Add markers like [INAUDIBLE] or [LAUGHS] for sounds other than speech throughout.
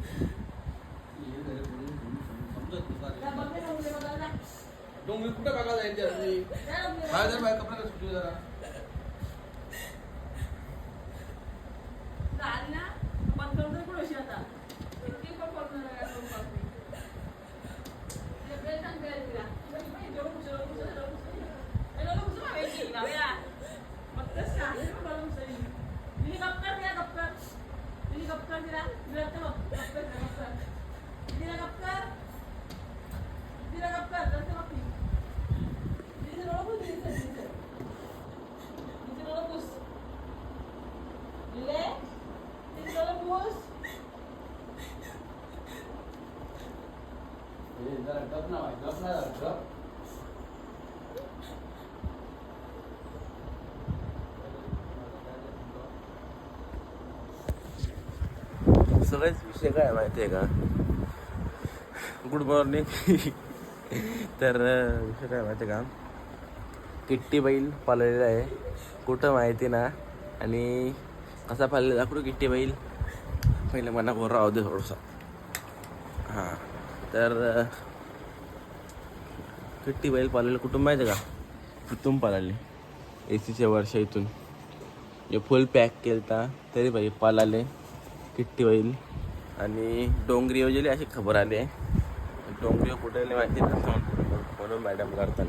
ये रे, बोलून- बोलून समजत नसतं रे. डोंगरी कुठं बघायला जायची असली? बाहेर जरा बाहेर कपडा सुटू जरा ए, जरा गप ना बाई, गप ना जरा, गप. सगळेच विषय काय माहिती आहे का? गुड मॉर्निंग तर विषय काय माहिती आहे का? किट्टी बैल पाळलेला आहे. कुठं माहिती ना? आणि कसा पाळलेला? दाखवू किट्टी बैल? पहिले मला वर राहू दे थोडंसं. हां. तर किट्टी बैल पाळलेलं कुटुंब माहिती आहे का? कुटुंब पाळले. ए सीच्या वर्षा इथून. जे फुल पॅक केलता तरी पाहिजे पालाले किट्टी होईल आणि डोंगरी वगैरे अशी खबर आली आहे. डोंगरी कुठे नाही माहिती नसतं म्हणून मॅडम करतात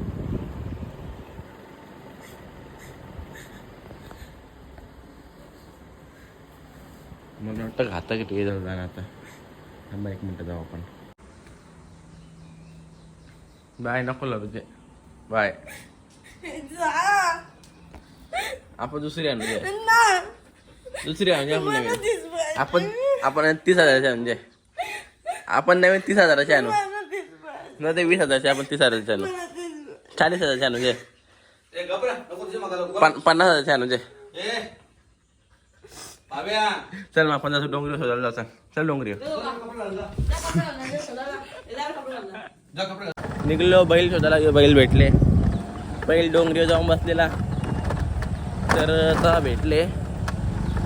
मला वाटतं घाता किती जाऊ जाणार आता. थांबा एक मिनटं जाऊ आपण. बाय नको लागू ते बाय. आपण दुसरी आणू. दुसरी म्हणजे आपण आपण आपण तीस हजाराची म्हणजे. आपण नवीन तीस हजाराची आणू न. ते वीस हजारची आपण तीस हजाराची आणू चाळीस हजारची आणू जे. पन- पन्नास हजारची आणू जे ए, भाव्या. चल मग आपण जाऊ डोंगरी शोधायला जाऊ चल. चल डोंगरी. जा कपडे घाल. निघलो बैल शोधायला बैल भेटले. बैल डोंगरी जाऊन बसलेला. तर आता भेटले.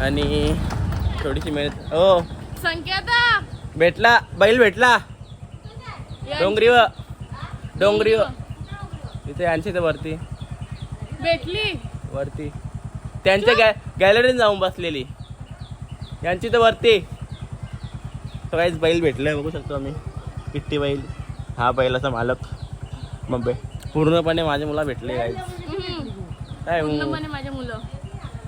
आणि थोडीशी मेहनत. हो संकेता. भेटला. बैल भेटला. डोंगरीवर. डोंगरीवर. इथे यांची तर वरती. भेटली. वरती. त्यांच्या गॅ गॅलरीत जाऊन बसलेली. यांची तर वरती. तो काहीच बैल भेटलाय बघू शकतो आम्ही. किट्टी बैल. हा बैलाचा मालक. मग पूर्णपणे माझे मुला भेटले काहीच काय? पूर्णपणे माझ्या मुलं.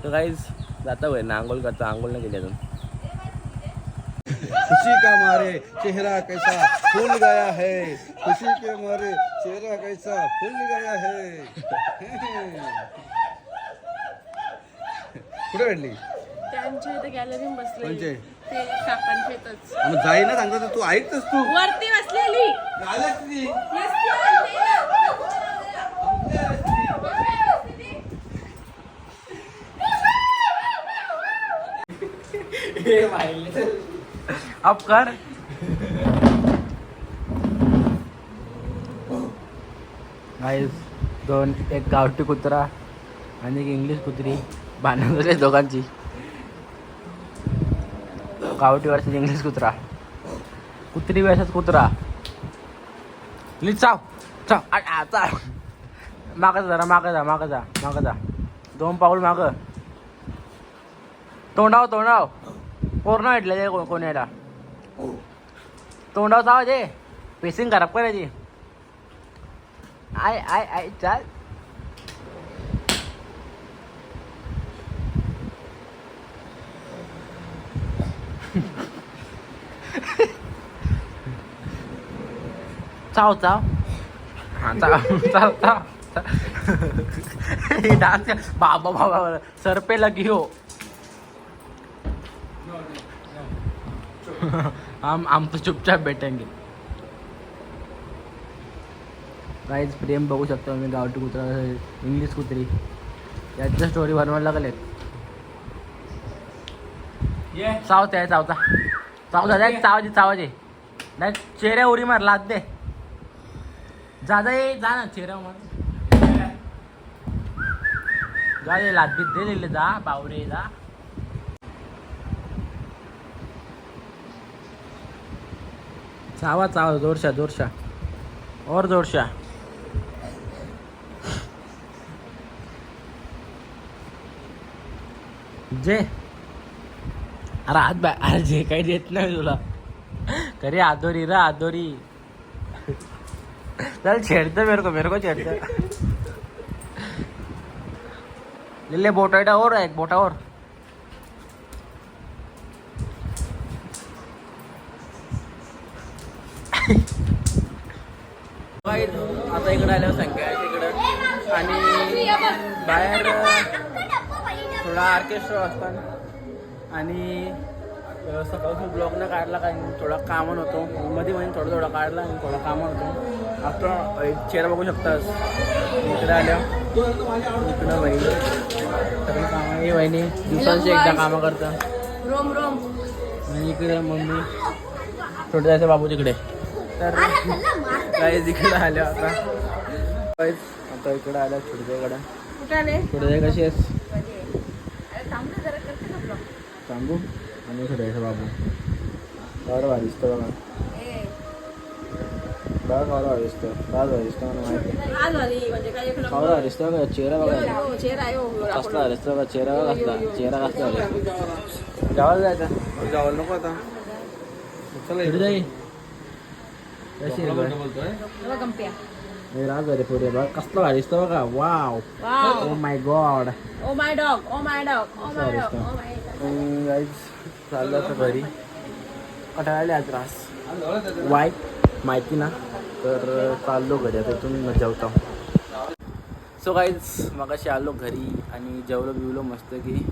तो काहीच जाता होय ना आंघोळ करता. आंघोळ नाही केली अजून. खुशी का मारे चेहरा कैसा फूल गया है? खुशी के मारे चेहरा कैसा फूल गया है? कुठे भेटली? त्यांच्या इथे गॅलरी बसले. कोणचे? ते काकांच्या इथंच. मग जाई ना सांगतो तू ऐकतस तू? वरती बसलेली. ती. कर। गाईस दोन एक गावठी कुत्रा आणि एक इंग्लिश कुत्री भांडण दोघांची. गावठी वर्षाची इंग्लिश कुत्रा. कुत्री वर्षात कुत्रा. प्लीज चाव चाव. आ, आ, चाव. मागं जा जरा मागं जा मागं जा मागं जा. दोन पाऊल मागं. तोंडाव तोंडाव. पूर्ण भेटले कोण कोण यायला? तोंडाव चाव दे. पेसिंग खराब करायची आय आय आय चाल. चाव चाव. हा चाव चाव. चाव डान्स बाबा बाबा सर पे लगी हो हम हम तो चुपचाप बैठेंगे। काहीच प्रेम बघू शकतो मी गावठी कुत्रा इंग्लिश कुत्री. याच्या स्टोरी बनवायला लागलेत. सावता आहे सावता. चाव जा चावाजी चावाजी नाही चेहऱ्या उरी मार लाद दे. जा ये जा ना चेहऱ्या मार. जा ये लाद बीत दे लिहिले जा बावरे जा. चावा चावा जोरशा जोरशा. और जोरशा. जे. अरे हात बा अरे जे काही देत नाही तुला. करी आदोरी रा आदोरी. चल छेड़ते मेरे को मेरे को छेड़ते. ले ले बोटा और एक बोटा और. आता इकडे आल्यावर संख्या इकडं. आणि बाहेर थोडा ऑर्केस्ट्रा असतात. आणि सकाळपासून ब्लॉग न काढला कारण थोडा कामं होतो मध्ये मध्ये थोडा थोडा काढला आणि थोडा कामं होतो. आता एक चेहरा बघू शकतास. इकडे आल्या इकडं बहिणी सगळी कामं. हे बहिणी दिवसांची एकदा कामं करतात. रोम रोम. आणि इकडे मम्मी. छोटे जायचं बाबू तिकडे. तर काही तिकडे आल्या आता. आता इकडे आल्या कुठाने छोटे कशी आहेस? सांगू आणि इकडे यायचं बाबू. बरं भारी दिसतं बघा. बघा खरं भारी दिसतं. काय भारी दिसतं मला माहिती आज म्हणजे भारी दिसतं बघा चेहरा बघा. कसला भारी दिसतं बघा चेहरा बघा कसला चेहरा कसला भारी गावाला जायचं? नको आता. चला इकडे. जाई कशी आहे बघ? बोलतोय. बघा गंप्या. हे बघा. कसला भारी दिसतं बघा. Wow wow oh my god oh my dog oh my dog oh my Sorry, dog sir. Oh my guys चाललं आता घरी. कटाळले आज. ते. वाय माहिती ना? तर चाललो घरी. आता इथून जेवतो. सो गाईज मगाशी आलो घरी आणि जेवलो बिवलो मस्त की.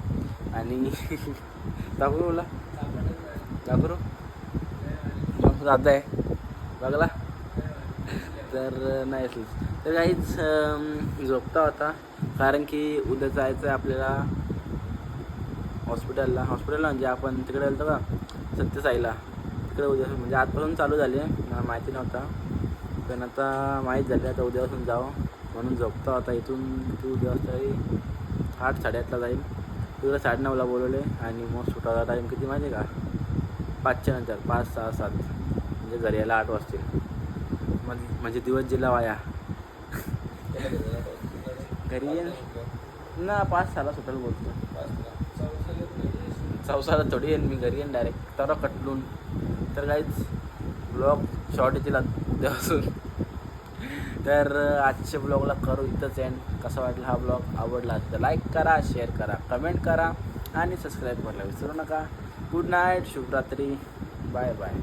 आणि [LAUGHS] दाखवू बोला दाखवू? जात आहे. लागला तर नाही असलं तर काहीच झोपता होता कारण की उद्या जायचं आहे आपल्याला हॉस्पिटलला हॉस्पिटलला म्हणजे आपण तिकडे गेलो का? सत्यसाईला. तिकडे उद्या म्हणजे आजपासून चालू झाले मला माहिती नव्हता. पण आता माहीत झाले आता उद्यापासून जावं. म्हणून झोपता होता इथून. तू उद्या वाजता तरी आठ साडेआठला जाईल. तिकडे साडेनऊला बोलवले आणि मग सुटायचा टाईम किती माहिती आहे का? पाचच्या नंतर. पाच सहा सात. म्हणजे घरी यायला आठ वाजतील. मग म्हणजे दिवस जिल्हा वाया. घरी येईन ना पाच साला सुटायला बोलतो. चौसाला थोडी येईन मी घरी येईन डायरेक्ट तर कटलून. तर काहीच ब्लॉग शॉर्ट येतील उद्यापासून तर आजच्या ब्लॉगला करू इथंच एंड कसा वाटला हा ब्लॉग आवडला तर लाईक करा शेअर करा कमेंट करा आणि सबस्क्राईब करायला विसरू नका. गुड नाईट शुभरात्री. Bye bye